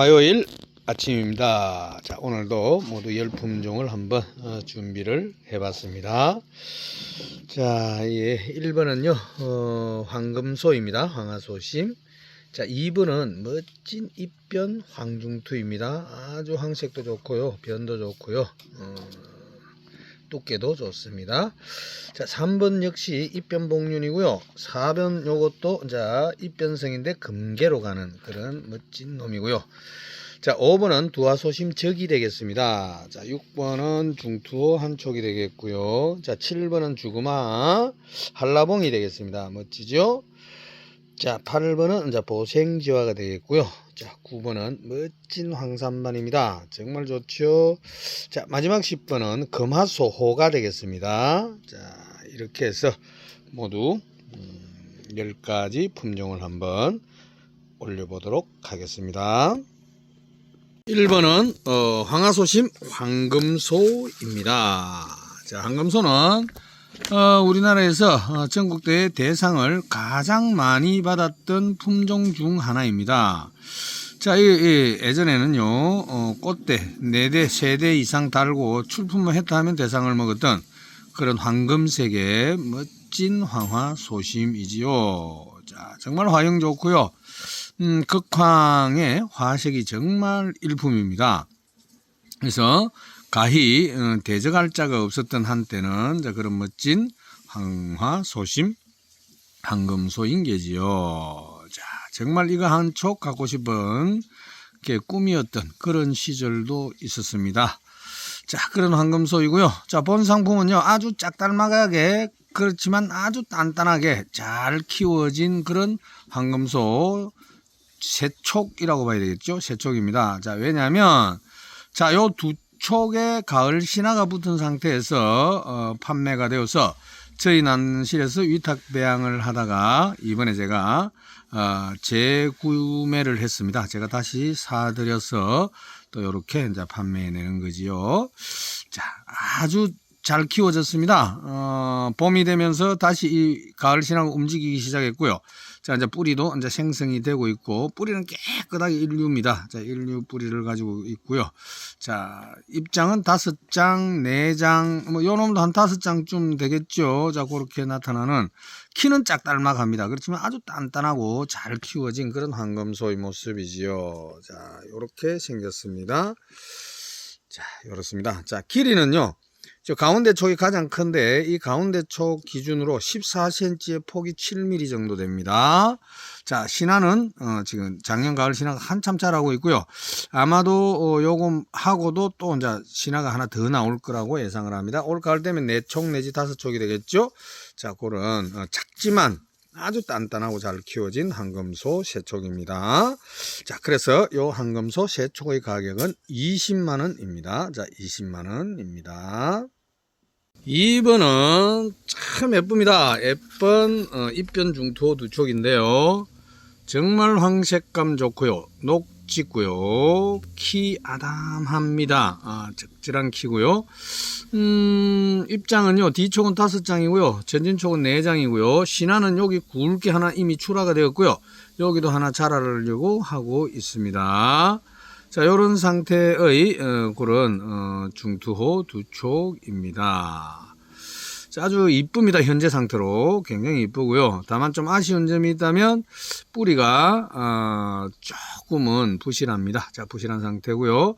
화요일 아침입니다. 자, 오늘도 모두 열 품종을 한번 어, 준비를 해봤습니다. 자, 예, 1번은요, 어, 황금소입니다. 황화소심. 자, 2번은 멋진 입변 황중투입니다. 아주 황색도 좋고요, 변도 좋고요, 어, 두께도 좋습니다. 자, 3번 역시 입변복륜이고요. 4번 요것도 자, 입변성인데 금계로 가는 그런 멋진 놈이고요. 자, 5번은 두화소심 적이 되겠습니다. 자, 6번은 중투호 한촉이 되겠고요. 자, 7번은 주구마 한라봉이 되겠습니다. 멋지죠? 자, 8번은 이제 보생지화가 되겠고요. 자, 9번은 멋진 황산반입니다. 정말 좋죠? 자, 마지막 10번은 금화소호가 되겠습니다. 자, 이렇게 해서 모두 음, 10가지 품종을 한번 올려보도록 하겠습니다. 1번은 어, 황화소심 황금소입니다. 자, 황금소는 어, 우리나라에서 어, 전국대회 대상을 가장 많이 받았던 품종 중 하나입니다. 자, 이, 이 예전에는요, 어, 꽃대 4대, 3대 이상 달고 출품을 했다 하면 대상을 먹었던 그런 황금색의 멋진 황화 소심이지요. 자, 정말 화형 좋고요. 음, 극황의 화색이 정말 일품입니다. 그래서 가히 어, 대적할 자가 없었던 한때는 이제 그런 멋진 황화 소심 황금소인 게지요. 자, 정말 이거 한 촉 갖고 싶은 게 꿈이었던 그런 시절도 있었습니다. 자, 그런 황금소이고요. 자, 본 상품은요, 아주 짝달막하게 그렇지만 아주 단단하게 잘 키워진 그런 황금소 세촉이라고 봐야 되겠죠? 세촉입니다. 자, 왜냐하면 자, 요두 촉에 가을 신화가 붙은 상태에서 어, 판매가 되어서 저희 난실에서 위탁 배양을 하다가 이번에 제가 어, 재구매를 했습니다. 제가 다시 사들여서 또 이렇게 이제 판매해내는 거지요. 자, 아주 잘 키워졌습니다. 어, 봄이 되면서 다시 이 가을 신화가 움직이기 시작했고요. 자, 이제 뿌리도 이제 생성이 되고 있고, 뿌리는 깨끗하게 일류입니다. 자, 일류 뿌리를 가지고 있고요. 자, 입장은 다섯 장, 네 장, 뭐, 요 놈도 한 다섯 장쯤 되겠죠. 자, 그렇게 나타나는 키는 짝달막합니다. 그렇지만 아주 단단하고 잘 키워진 그런 황금소의 모습이지요. 자, 요렇게 생겼습니다. 자, 요렇습니다. 자, 길이는요. 저 가운데 촉이 가장 큰데 이 가운데 촉 기준으로 14cm의 폭이 7mm 정도 됩니다. 자 신화는 어, 지금 작년 가을 신화가 한참 자라고 있고요. 아마도 어, 요거 하고도 또 이제 신화가 하나 더 나올 거라고 예상을 합니다. 올 가을 되면 네촉 내지 다섯 촉이 되겠죠. 자 그런 어, 작지만 아주 단단하고 잘 키워진 황금소 새촉입니다. 자, 그래서 요 황금소 새촉의 가격은 20만 원입니다. 자, 20만 원입니다. 2번은 참 예쁩니다. 예쁜 어, 입변 중투 두 촉인데요. 정말 황색감 좋고요. 녹직고요. 키 아담합니다. 아, 적절한 키고요. 음, 입장은요. 뒤촉은 다섯 장이고요. 전진촉은 네 장이고요. 신화는 여기 굵게 하나 이미 출하가 되었고요. 여기도 하나 자라려고 하고 있습니다. 자, 요런 상태의 어, 그런 어, 중투호 두 촉입니다. 자, 아주 이쁩니다. 현재 상태로 굉장히 이쁘고요. 다만 좀 아쉬운 점이 있다면 뿌리가 어, 조금은 부실합니다. 자, 부실한 상태고요.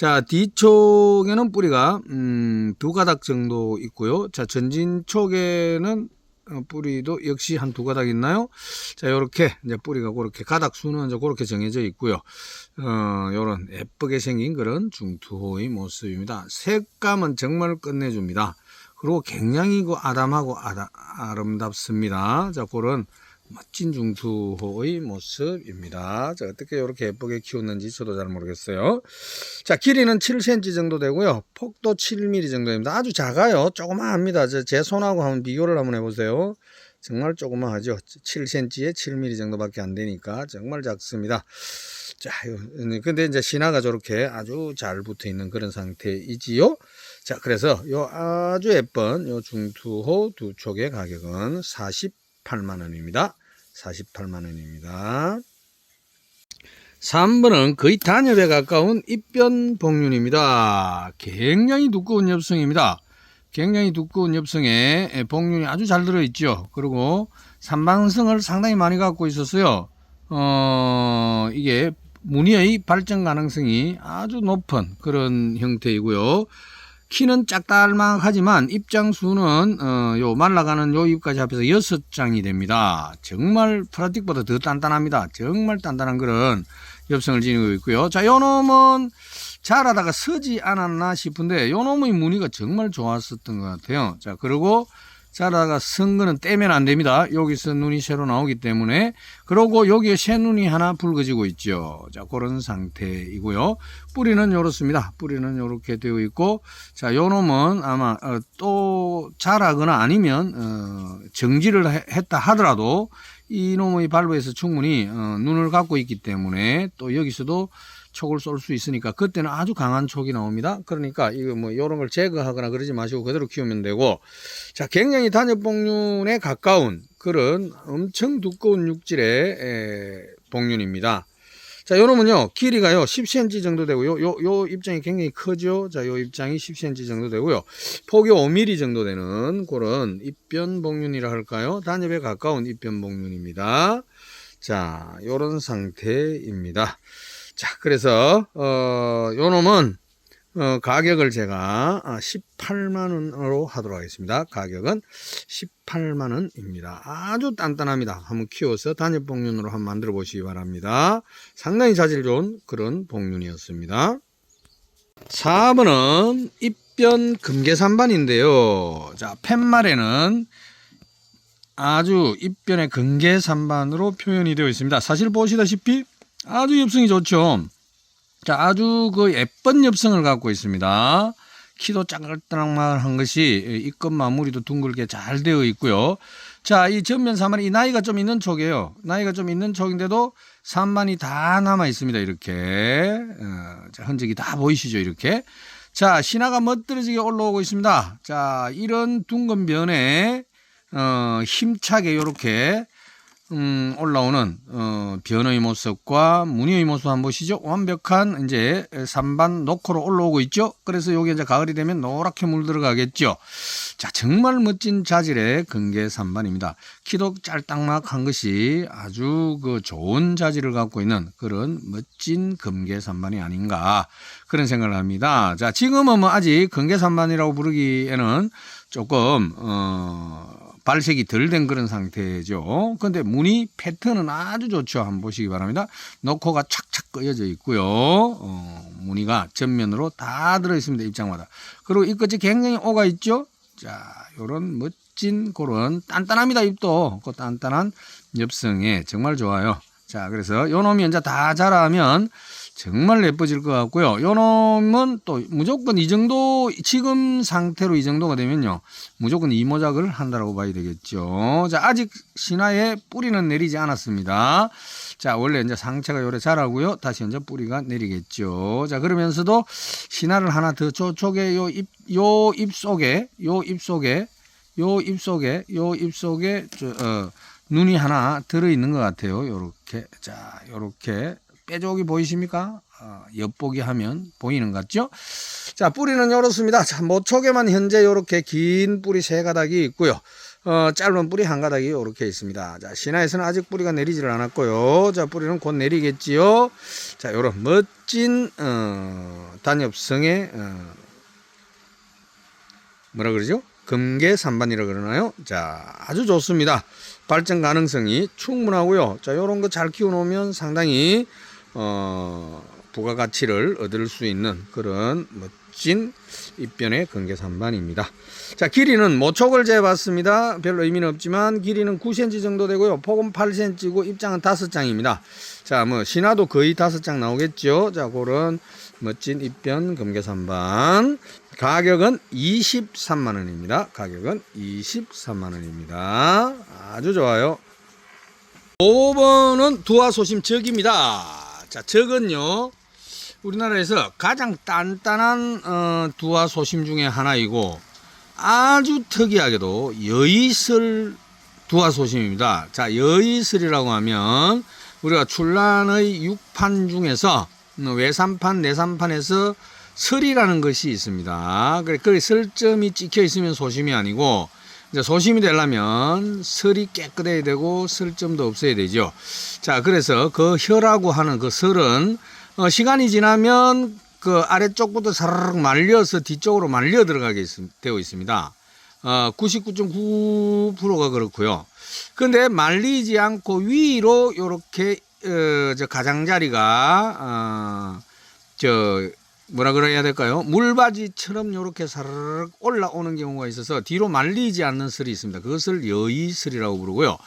자, 뒤쪽에는 뿌리가 음, 두 가닥 정도 있고요. 자, 전진 쪽에는 어, 뿌리도 역시 한 두 가닥 있나요? 자, 요렇게 이제 뿌리가 그렇게 가닥 수는 이제 그렇게 정해져 있고요. 어, 요런 예쁘게 생긴 그런 중투호의 모습입니다. 색감은 정말 끝내줍니다. 그리고 굉장히 그 아담하고 아다, 아름답습니다. 자, 그런 멋진 중투호의 모습입니다. 자, 어떻게 이렇게 예쁘게 키웠는지 저도 잘 모르겠어요. 자, 길이는 7cm 정도 되고요. 폭도 7mm 정도입니다. 아주 작아요. 조그마합니다. 제 손하고 한번 비교를 한번 해보세요. 정말 조그마하죠. 7cm에 7mm 정도밖에 안 되니까 정말 작습니다. 자, 요- 근데 이제 신화가 저렇게 아주 잘 붙어 있는 그런 상태이지요. 자, 그래서 요 아주 예쁜 요 중투호 두 촉의 가격은 48만 원입니다. 48만 원입니다. 3번은 거의 단엽에 가까운 입변 복륜입니다. 굉장히 두꺼운 엽성입니다. 굉장히 두꺼운 엽성에 복륜이 아주 잘 들어있죠. 그리고 삼방성을 상당히 많이 갖고 있었어요. 어, 이게 무늬의 발전 가능성이 아주 높은 그런 형태이고요. 키는 짝달막하지만 입장수는 어, 요 말라가는 요 입까지 합해서 여섯 장이 됩니다. 정말 프라틱보다 더 단단합니다. 정말 단단한 그런 엽성을 지니고 있고요. 자, 요 놈은 자라다가 서지 않았나 싶은데 요 놈의 무늬가 정말 좋았었던 것 같아요. 자, 그리고 자라다가 선 거는 떼면 안 됩니다. 여기서 눈이 새로 나오기 때문에 그러고 여기에 새 눈이 하나 붉어지고 있죠. 자, 그런 상태이고요. 뿌리는 이렇습니다. 뿌리는 이렇게 되어 있고 자, 요 놈은 아마 어, 또 자라거나 아니면 어, 정지를 해- 했다 하더라도 이 놈의 발부에서 충분히 어, 눈을 갖고 있기 때문에 또 여기서도 촉을 쏠 수 있으니까 그때는 아주 강한 촉이 나옵니다. 그러니까 이거 뭐 이런 걸 제거하거나 그러지 마시고 그대로 키우면 되고 자 굉장히 단엽복륜에 가까운 그런 엄청 두꺼운 육질의 에, 복륜입니다. 자, 요 놈은요, 길이가요, 10cm 정도 되고요. 요, 요 입장이 굉장히 크죠. 자, 요 입장이 10cm 정도 되고요. 폭이 5mm 정도 되는 그런 입변복륜이라 할까요? 단엽에 가까운 입변복륜입니다. 자, 요런 상태입니다. 자, 그래서, 어, 요 놈은, 어, 가격을 제가 18만 원으로 하도록 하겠습니다. 가격은 18만 원입니다. 아주 단단합니다. 한번 키워서 단엽 복륜으로 한번 만들어 보시기 바랍니다. 상당히 자질 좋은 그런 복륜이었습니다. 4번은 입변 금계산반인데요. 자, 팻말에는 아주 입변의 금계산반으로 표현이 되어 있습니다. 사실 보시다시피 아주 엽성이 좋죠. 자, 아주 그 예쁜 엽성을 갖고 있습니다. 키도 짜글짜글한 것이 입금 마무리도 둥글게 잘 되어 있고요. 자, 이 전면 사만이 이 나이가 좀 있는 촉이에요. 나이가 좀 있는 촉인데도 산만이 다 남아 있습니다. 이렇게 어, 자, 흔적이 다 보이시죠? 이렇게. 자, 신화가 멋들어지게 올라오고 있습니다. 자, 이런 둥근 변에 어, 힘차게 이렇게 음, 올라오는 어, 변의 모습과 무늬의 모습 한번 보시죠. 완벽한 이제 산반 녹호로 올라오고 있죠. 그래서 여기 이제 가을이 되면 노랗게 물들어가겠죠. 자, 정말 멋진 자질의 근개 산반입니다. 키도 짤딱막한 것이 아주 그 좋은 자질을 갖고 있는 그런 멋진 금계 산반이 아닌가 그런 생각을 합니다. 자, 지금은 뭐 아직 근계 산반이라고 부르기에는 조금 어 발색이 덜 된 그런 상태죠. 근데 무늬 패턴은 아주 좋죠. 한번 보시기 바랍니다. 노코가 착착 꺼여져 있고요. 어, 무늬가 전면으로 다 들어 있습니다. 입장마다. 그리고 이 끝이 굉장히 오가 있죠. 자, 요런 멋진 그런 단단합니다. 입도 그 단단한 엽성에 정말 좋아요. 자, 그래서 요 놈이 이제 다 자라면 정말 예뻐질 것 같고요. 요 놈은 또 무조건 이 정도 지금 상태로 이 정도가 되면요. 무조건 이모작을 한다라고 봐야 되겠죠. 자, 아직 신화에 뿌리는 내리지 않았습니다. 자, 원래 이제 상체가 요래 자라고요. 다시 이제 뿌리가 내리겠죠. 자, 그러면서도 신화를 하나 더 저쪽에 요 입, 요 입 속에, 요 입 속에, 요 입 속에, 요 입 속에, 저, 어, 눈이 하나 들어 있는 것 같아요. 요렇게. 자, 요렇게. 빼족이 보이십니까? 어, 엿보기 하면 보이는 것 같죠? 자, 뿌리는 이렇습니다. 자, 모촉에만 현재 이렇게 긴 뿌리 세 가닥이 있고요. 어, 짧은 뿌리 한 가닥이 이렇게 있습니다. 자, 신화에서는 아직 뿌리가 내리지를 않았고요. 자, 뿌리는 곧 내리겠지요. 자, 요런 멋진, 어, 단엽성의, 어, 뭐라 그러죠? 금계 산반이라 그러나요? 자, 아주 좋습니다. 발전 가능성이 충분하고요. 자, 요런 거 잘 키워 놓으면 상당히 어, 부가가치를 얻을 수 있는 그런 멋진 입변의 금계산반입니다. 자, 길이는 모촉을 재봤습니다. 별로 의미는 없지만 길이는 9cm 정도 되고요. 폭은 8cm고 입장은 5장입니다. 자, 뭐 신화도 거의 5장 나오겠죠. 자, 그런 멋진 입변 금계산반. 가격은 23만 원입니다. 가격은 23만 원입니다. 아주 좋아요. 5번은 두화소심 적입니다. 자, 적은요. 우리나라에서 가장 단단한 어, 두화 소심 중에 하나이고 아주 특이하게도 여의슬 두화 소심입니다. 자, 여의슬이라고 하면 우리가 출란의 6판 중에서 음, 외삼판, 내삼판에서 설이라는 것이 있습니다. 그래, 그 설점이 찍혀 있으면 소심이 아니고 이제 소심이 되려면 설이 깨끗해야 되고 설점도 없어야 되죠. 자, 그래서 그 혀라고 하는 그 설은 어, 시간이 지나면 그 아래쪽부터 사르륵 말려서 뒤쪽으로 말려 들어가게 있- 되어 있습니다. 어, 99.9%가 그렇고요. 근데 말리지 않고 위로 요렇게 어, 저 가장자리가 어, 저 뭐라 그래야 될까요? 물바지처럼 요렇게 사르륵 올라오는 경우가 있어서 뒤로 말리지 않는 설이 있습니다. 그것을 여의설이라고 부르고요.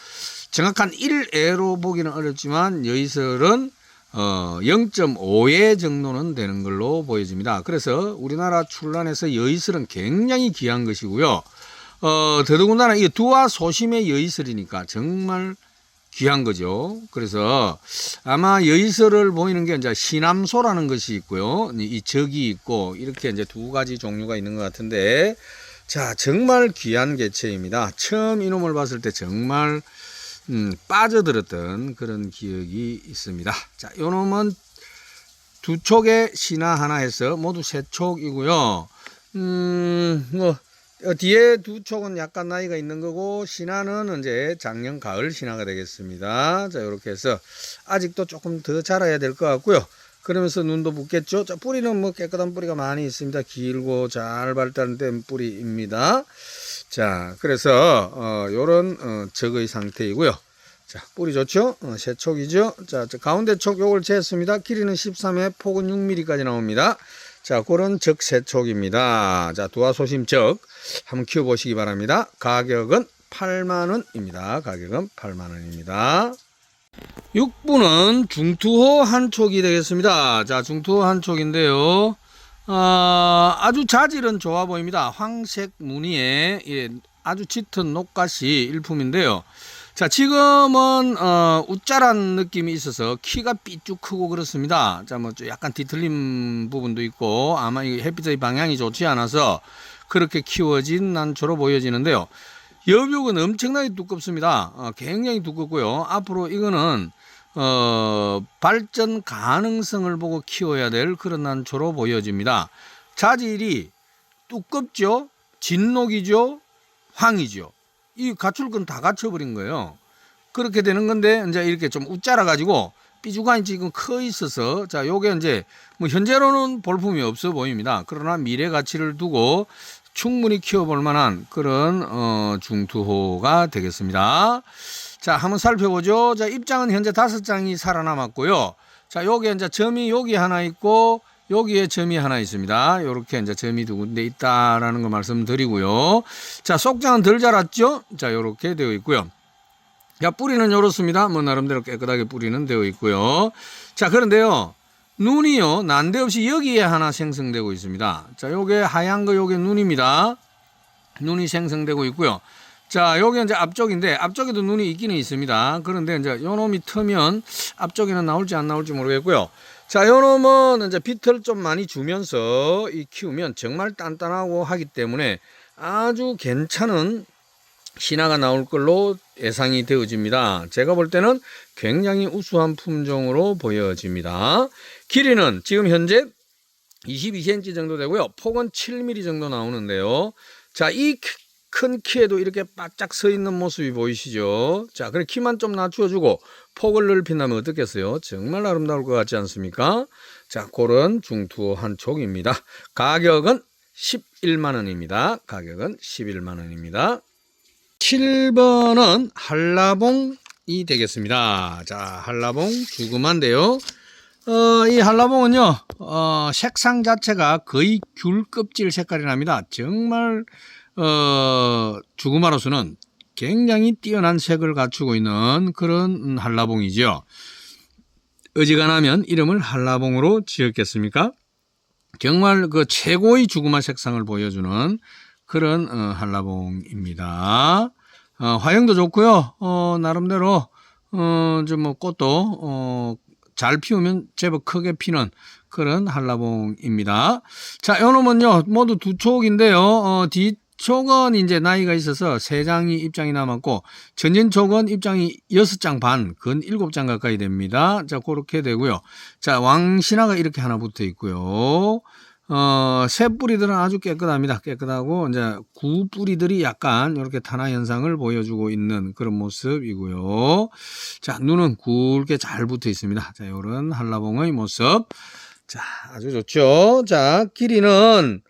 정확한 1애로 보기는 어렵지만 여의설은 어, 0.5회 정도는 되는 걸로 보여집니다. 그래서 우리나라 출란에서 여의설은 굉장히 귀한 것이고요. 어, 더더군다나 이 두와 소심의 여의설이니까 정말 귀한 거죠. 그래서 아마 여의설을 보이는 게 이제 시남소라는 것이 있고요. 이 적이 있고 이렇게 이제 두 가지 종류가 있는 것 같은데 자, 정말 귀한 개체입니다. 처음 이놈을 봤을 때 정말 음, 빠져들었던 그런 기억이 있습니다. 자, 요 놈은 두 촉에 신화 하나 해서 모두 세 촉이고요. 음, 뭐, 어, 뒤에 두 촉은 약간 나이가 있는 거고, 신화는 이제 작년 가을 신화가 되겠습니다. 자, 이렇게 해서 아직도 조금 더 자라야 될 것 같고요. 그러면서 눈도 붓겠죠. 자, 뿌리는 뭐 깨끗한 뿌리가 많이 있습니다. 길고 잘 발달된 뿌리입니다. 자, 그래서, 어, 요런, 어, 적의 상태이고요. 자, 뿌리 좋죠? 어, 세 촉이죠? 자, 저 가운데 촉 요걸 쟀습니다. 길이는 13회, 폭은 6mm까지 나옵니다. 자, 그런 적세 촉입니다. 자, 두화소심 적 한번 키워보시기 바랍니다. 가격은 8만원입니다. 가격은 8만원입니다. 6분은 중투호 한 촉이 되겠습니다. 자, 중투호 한 촉인데요. 아, 아주 자질은 좋아 보입니다. 황색 무늬에 예, 아주 짙은 녹갓이 일품인데요. 자, 지금은 어, 우짜란 느낌이 있어서 키가 삐쭉 크고 그렇습니다. 자, 뭐좀 약간 뒤틀린 부분도 있고 아마 이 햇빛의 방향이 좋지 않아서 그렇게 키워진 난초로 보여지는데요. 여벽은 엄청나게 두껍습니다. 어, 굉장히 두껍고요. 앞으로 이거는 어, 발전 가능성을 보고 키워야 될 그런 난초로 보여집니다. 자질이 두껍죠, 진녹이죠, 황이죠. 이건다 갖춰버린 거예요. 그렇게 되는 건데 이제 이렇게 좀 웃자라 가지고 삐죽한이 지금 커 있어서 자 요게 이제 뭐 현재로는 볼품이 없어 보입니다. 그러나 미래 가치를 두고 충분히 키워볼 만한 그런 어, 중투호가 되겠습니다. 자 한번 살펴보죠. 자 입장은 현재 다섯 장이 살아남았고요. 자 요게 이제 점이 여기 하나 있고 여기에 점이 하나 있습니다. 요렇게 이제 점이 두 군데 있다라는 거 말씀드리고요. 자, 속장은 덜 자랐죠? 자, 요렇게 되어 있고요. 자, 뿌리는 요렇습니다. 뭐, 나름대로 깨끗하게 뿌리는 되어 있고요. 자, 그런데요. 눈이요. 난데없이 여기에 하나 생성되고 있습니다. 자, 요게 하얀 거 요게 눈입니다. 눈이 생성되고 있고요. 자, 요게 이제 앞쪽인데 앞쪽에도 눈이 있기는 있습니다. 그런데 이제 요 놈이 트면 앞쪽에는 나올지 안 나올지 모르겠고요. 자, 요 놈은 이제 빛을 좀 많이 주면서 이 키우면 정말 단단하고 하기 때문에 아주 괜찮은 신화가 나올 걸로 예상이 되어집니다. 제가 볼 때는 굉장히 우수한 품종으로 보여집니다. 길이는 지금 현재 22cm 정도 되고요. 폭은 7mm 정도 나오는데요. 자, 이 큰 키에도 이렇게 바짝 서 있는 모습이 보이시죠? 자, 그래 키만 좀 낮춰주고 폭을 넓힌다면 어떻겠어요? 정말 아름다울 것 같지 않습니까? 자, 그런 중투 한 촉입니다. 가격은 11만 원입니다. 가격은 11만 원입니다. 7번은 한라봉이 되겠습니다. 자, 한라봉 주금한데요. 어, 이 한라봉은요, 어, 색상 자체가 거의 귤 껍질 색깔이 납니다. 정말, 어, 주구마로서는 굉장히 뛰어난 색을 갖추고 있는 그런 한라봉이죠. 어지간하면 이름을 한라봉으로 지었겠습니까? 정말 그 최고의 주구마 색상을 보여주는 그런 어, 한라봉입니다. 어, 화형도 좋고요. 어, 나름대로 어, 좀뭐 꽃도 어, 잘 피우면 제법 크게 피는 그런 한라봉입니다. 자, 요 놈은요 모두 두 촉인데요. 어, 뒤 촉은 이제 나이가 있어서 세 장이 입장이 남았고 전진 촉은 입장이 여섯 장 반, 근 일곱 장 가까이 됩니다. 자, 그렇게 되고요. 자, 왕신화가 이렇게 하나 붙어 있고요. 어, 새 뿌리들은 아주 깨끗합니다. 깨끗하고 이제 구 뿌리들이 약간 이렇게 탄화 현상을 보여주고 있는 그런 모습이고요. 자, 눈은 굵게 잘 붙어 있습니다. 자, 요런 한라봉의 모습. 자, 아주 좋죠. 자, 길이는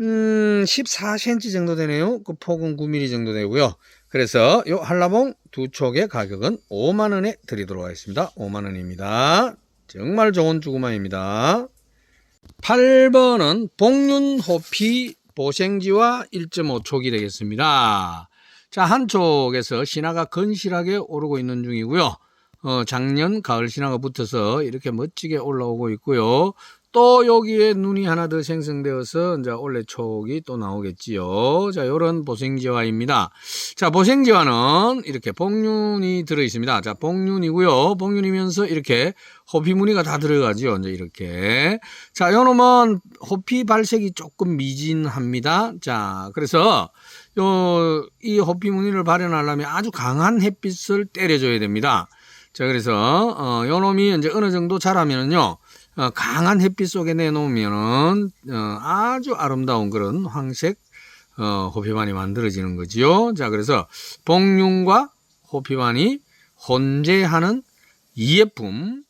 음, 14cm 정도 되네요. 그 폭은 9mm 정도 되고요. 그래서 요 한라봉 두 촉의 가격은 5만 원에 드리도록 하겠습니다. 5만 원입니다. 정말 좋은 주구만입니다. 8번은 복륜호피 보생지와 1.5촉이 되겠습니다. 자, 한쪽에서 신화가 건실하게 오르고 있는 중이고요. 어, 작년 가을 신화가 붙어서 이렇게 멋지게 올라오고 있고요. 또 여기에 눈이 하나 더 생성되어서 이제 원래 촉이 또 나오겠지요. 자, 요런 보생지화입니다. 자, 보생지화는 이렇게 복륜이 들어 있습니다. 자, 복륜이고요. 복륜이면서 이렇게 호피 무늬가 다 들어가죠. 이제 이렇게. 자, 요 놈은 호피 발색이 조금 미진합니다. 자, 그래서 요, 이 호피 무늬를 발현하려면 아주 강한 햇빛을 때려줘야 됩니다. 자, 그래서, 어, 요 놈이 이제 어느 정도 자라면은요, 어, 강한 햇빛 속에 내놓으면은, 어, 아주 아름다운 그런 황색, 어, 호피반이 만들어지는 거지요. 자, 그래서, 복륜과 호피반이 혼재하는 이예품,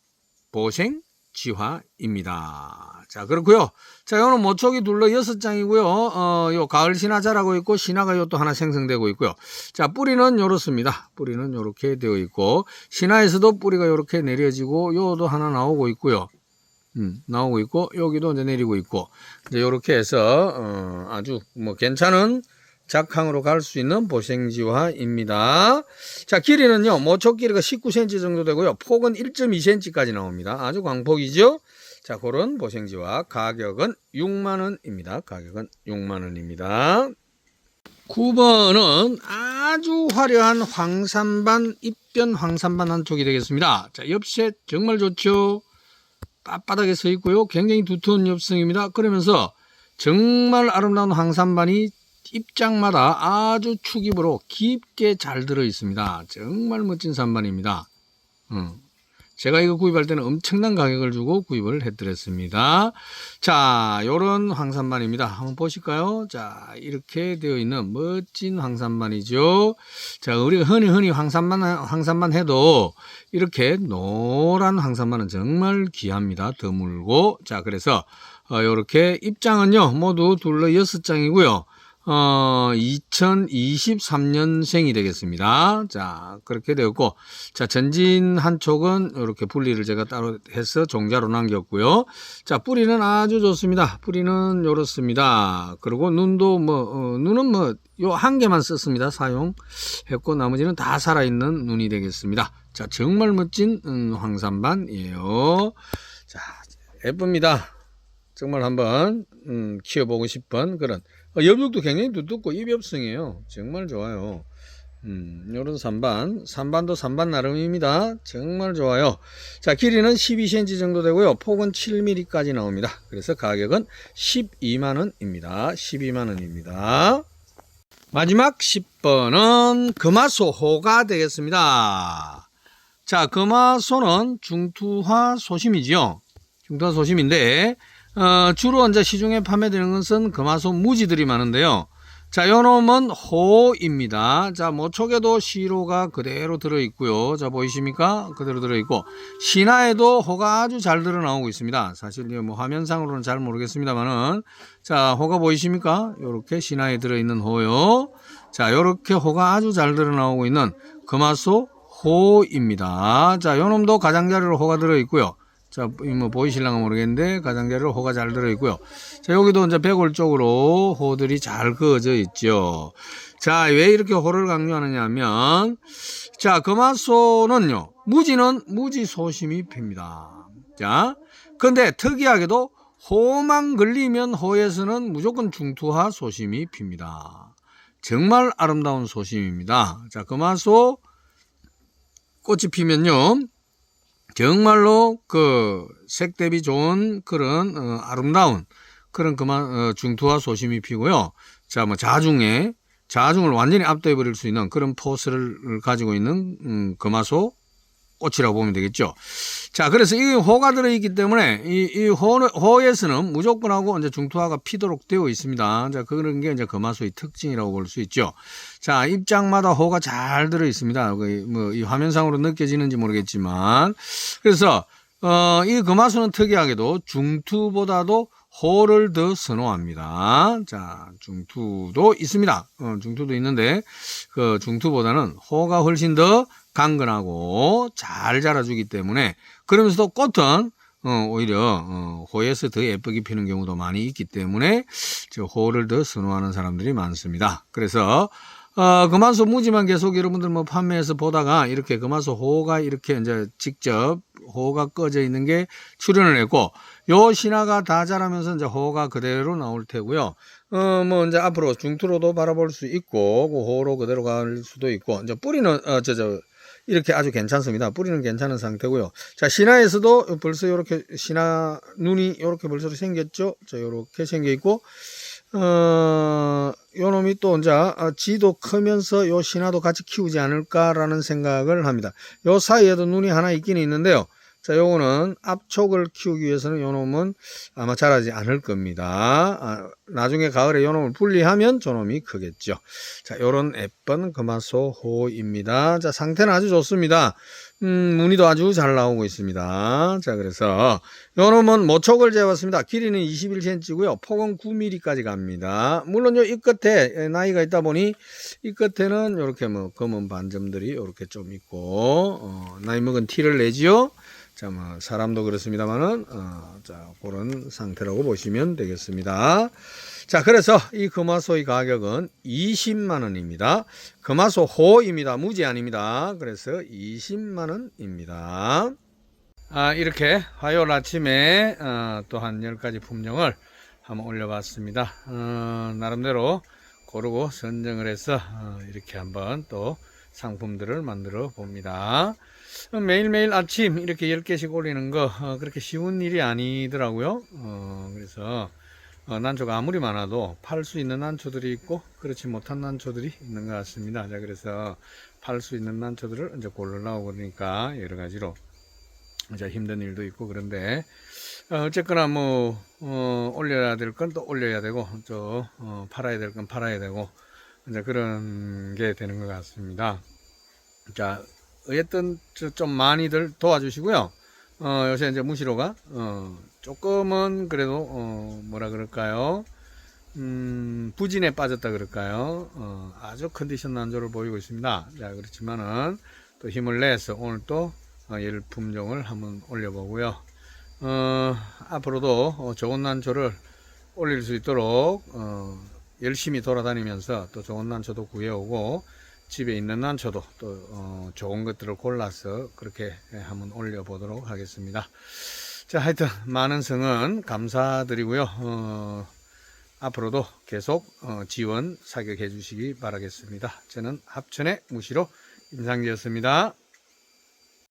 보생, 지화입니다. 자, 그렇고요 자, 요는 모촉이 둘러 여섯 장이고요. 어, 요 가을 신화 자라고 있고 신화가 요 또 하나 생성되고 있고요. 자, 뿌리는 요렇습니다. 뿌리는 요렇게 되어 있고 신화에서도 뿌리가 요렇게 내려지고 요도 하나 나오고 있고요. 음, 나오고 있고 여기도 이제 내리고 있고 이제 요렇게 해서 어, 아주 뭐 괜찮은 작황으로 갈 수 있는 보생지화입니다. 자, 길이는요, 모촉 길이가 19cm 정도 되고요. 폭은 1.2cm까지 나옵니다. 아주 광폭이죠? 자, 그런 보생지화 가격은 6만 원입니다. 가격은 6만 원입니다. 9번은 아주 화려한 황산반, 입변 황산반 한 촉이 되겠습니다. 자, 엽셋 정말 좋죠? 빳빳하게 서 있고요. 굉장히 두터운 엽성입니다. 그러면서 정말 아름다운 황산반이 입장마다 아주 축입으로 깊게 잘 들어 있습니다. 정말 멋진 산반입니다. 음. 제가 이거 구입할 때는 엄청난 가격을 주고 구입을 해드렸습니다. 자, 요런 황산반입니다. 한번 보실까요? 자, 이렇게 되어 있는 멋진 황산반이죠. 자, 우리가 흔히 흔히 황산반, 황산반 해도 이렇게 노란 황산반은 정말 귀합니다. 드물고. 자, 그래서, 어, 요렇게 입장은요, 모두 둘러 여섯 장이고요. 어, 2023년생이 되겠습니다. 자, 그렇게 되었고, 자, 전진 한 촉은 이렇게 분리를 제가 따로 해서 종자로 남겼고요. 자, 뿌리는 아주 좋습니다. 뿌리는 요렇습니다. 그리고 눈도 뭐, 어, 눈은 뭐, 요 한 개만 썼습니다. 사용했고, 나머지는 다 살아있는 눈이 되겠습니다. 자, 정말 멋진, 음, 황산반이에요. 자, 예쁩니다. 정말 한번, 음, 키워보고 싶은 그런 어, 엽육도 굉장히 두껍고 입엽성이에요. 정말 좋아요. 음, 요런 3반. 3반도 3반 나름입니다. 정말 좋아요. 자, 길이는 12cm 정도 되고요. 폭은 7mm까지 나옵니다. 그래서 가격은 12만원입니다. 12만원입니다. 마지막 10번은 금화소호가 되겠습니다. 자, 금화소는 중투화 소심이지요. 중투화 소심인데, 어, 주로 이제 시중에 판매되는 것은 금화소 무지들이 많은데요. 자, 요 놈은 호입니다. 자, 모촉에도 시로가 그대로 들어있고요. 자, 보이십니까? 그대로 들어있고, 신화에도 호가 아주 잘 드러 나오고 있습니다. 사실 뭐 화면상으로는 잘 모르겠습니다만은, 자, 호가 보이십니까? 요렇게 신화에 들어있는 호요. 자, 요렇게 호가 아주 잘 드러 나오고 있는 금화소 호입니다. 자, 요 놈도 가장자리로 호가 들어있고요. 자, 뭐 보이실랑가 모르겠는데 가장자리로 호가 잘 들어 있고요. 자, 여기도 이제 배골 쪽으로 호들이 잘 그어져 있죠. 자, 왜 이렇게 호를 강조하느냐 하면 자, 금화소는요. 무지는 무지 소심이 핍니다. 자, 근데 특이하게도 호만 걸리면 호에서는 무조건 중투하 소심이 핍니다. 정말 아름다운 소심입니다. 자, 금화소 꽃이 피면요. 정말로 그 색 대비 좋은 그런 어, 아름다운 그런 그만 어, 중투와 소심이 피고요. 자, 뭐 자중에 자중을 완전히 압도해 버릴 수 있는 그런 포스를 가지고 있는 음, 금화소 꽃이라고 보면 되겠죠. 자, 그래서 이 호가 들어있기 때문에 이, 이 호, 호에서는 무조건하고 이제 중투화가 피도록 되어 있습니다. 자, 그런 게 이제 금화소의 특징이라고 볼 수 있죠. 자, 입장마다 호가 잘 들어 있습니다. 뭐, 이 화면상으로 느껴지는지 모르겠지만. 그래서, 어, 이 금화소는 특이하게도 중투보다도 호를 더 선호합니다. 자, 중투도 있습니다. 어, 중투도 있는데, 그 중투보다는 호가 훨씬 더 강건하고 잘 자라주기 때문에, 그러면서도 꽃은 어, 오히려 어, 호에서 더 예쁘게 피는 경우도 많이 있기 때문에 저 호를 더 선호하는 사람들이 많습니다. 그래서 어, 금화소 무지만 계속 여러분들 뭐 판매해서 보다가 이렇게 금화소 호가 이렇게 이제 직접 호가 꺼져 있는 게 출현을 했고 요 신화가 다 자라면서 이제 호가 그대로 나올 테고요. 어, 뭐 이제 앞으로 중투로도 바라볼 수 있고 그 호로 그대로 갈 수도 있고 이제 뿌리는 어, 저, 저 이렇게 아주 괜찮습니다. 뿌리는 괜찮은 상태고요. 자, 신화에서도 벌써 이렇게 신화 눈이 이렇게 벌써 생겼죠. 자, 이렇게 생겨 있고 어, 요 놈이 또 이제 아, 지도 크면서 요 신화도 같이 키우지 않을까라는 생각을 합니다. 요 사이에도 눈이 하나 있긴 있는데요. 자, 요거는 앞촉을 키우기 위해서는 요 놈은 아마 자라지 않을 겁니다. 아, 나중에 가을에 요 놈을 분리하면 저 놈이 크겠죠. 자, 요런 예쁜 금화소호입니다. 자, 상태는 아주 좋습니다. 음, 무늬도 아주 잘 나오고 있습니다. 자, 그래서 요 놈은 모촉을 재봤습니다. 길이는 21cm고요. 폭은 9mm까지 갑니다. 물론 요 이 끝에 나이가 있다 보니 이 끝에는 이렇게 뭐 검은 반점들이 이렇게 좀 있고 어, 나이 먹은 티를 내지요. 자, 뭐 사람도 그렇습니다만은 어, 자 그런 상태라고 보시면 되겠습니다. 자, 그래서 이 금화소의 가격은 20만 원입니다. 금화소 호입니다. 무지 아닙니다. 그래서 20만 원입니다. 아, 이렇게 화요일 아침에 어, 또한 10가지 품종을 한번 올려봤습니다. 어, 나름대로 고르고 선정을 해서 어, 이렇게 한번 또 상품들을 만들어 봅니다. 어, 매일매일 아침 이렇게 10개씩 올리는 거 어, 그렇게 쉬운 일이 아니더라고요. 어, 그래서 어, 난초가 아무리 많아도 팔 수 있는 난초들이 있고 그렇지 못한 난초들이 있는 것 같습니다. 자, 그래서 팔 수 있는 난초들을 이제 고르려고 그러니까 여러 가지로 이제 힘든 일도 있고 그런데 어, 어쨌거나 뭐 어, 올려야 될 건 또 올려야 되고 또 어, 팔아야 될 건 팔아야 되고 이제 그런 게 되는 것 같습니다. 자, 어쨌든 저- 좀 많이들 도와주시고요. 어, 요새 이제 무시로가 어, 조금은 그래도 어, 뭐라 그럴까요? 음, 부진에 빠졌다 그럴까요? 어, 아주 컨디션 난조를 보이고 있습니다. 자, 그렇지만은 또 힘을 내서 오늘 또 어, 열 품종을 한번 올려보고요. 어, 앞으로도 어, 좋은 난초를 올릴 수 있도록 어, 열심히 돌아다니면서 또 좋은 난초도 구해오고 집에 있는 난초도 또 어, 좋은 것들을 골라서 그렇게 한번 올려보도록 하겠습니다. 자, 하여튼 많은 성은 감사드리고요. 어, 앞으로도 계속 어, 지원 사격해 주시기 바라겠습니다. 저는 합천의 무시로 임상기였습니다.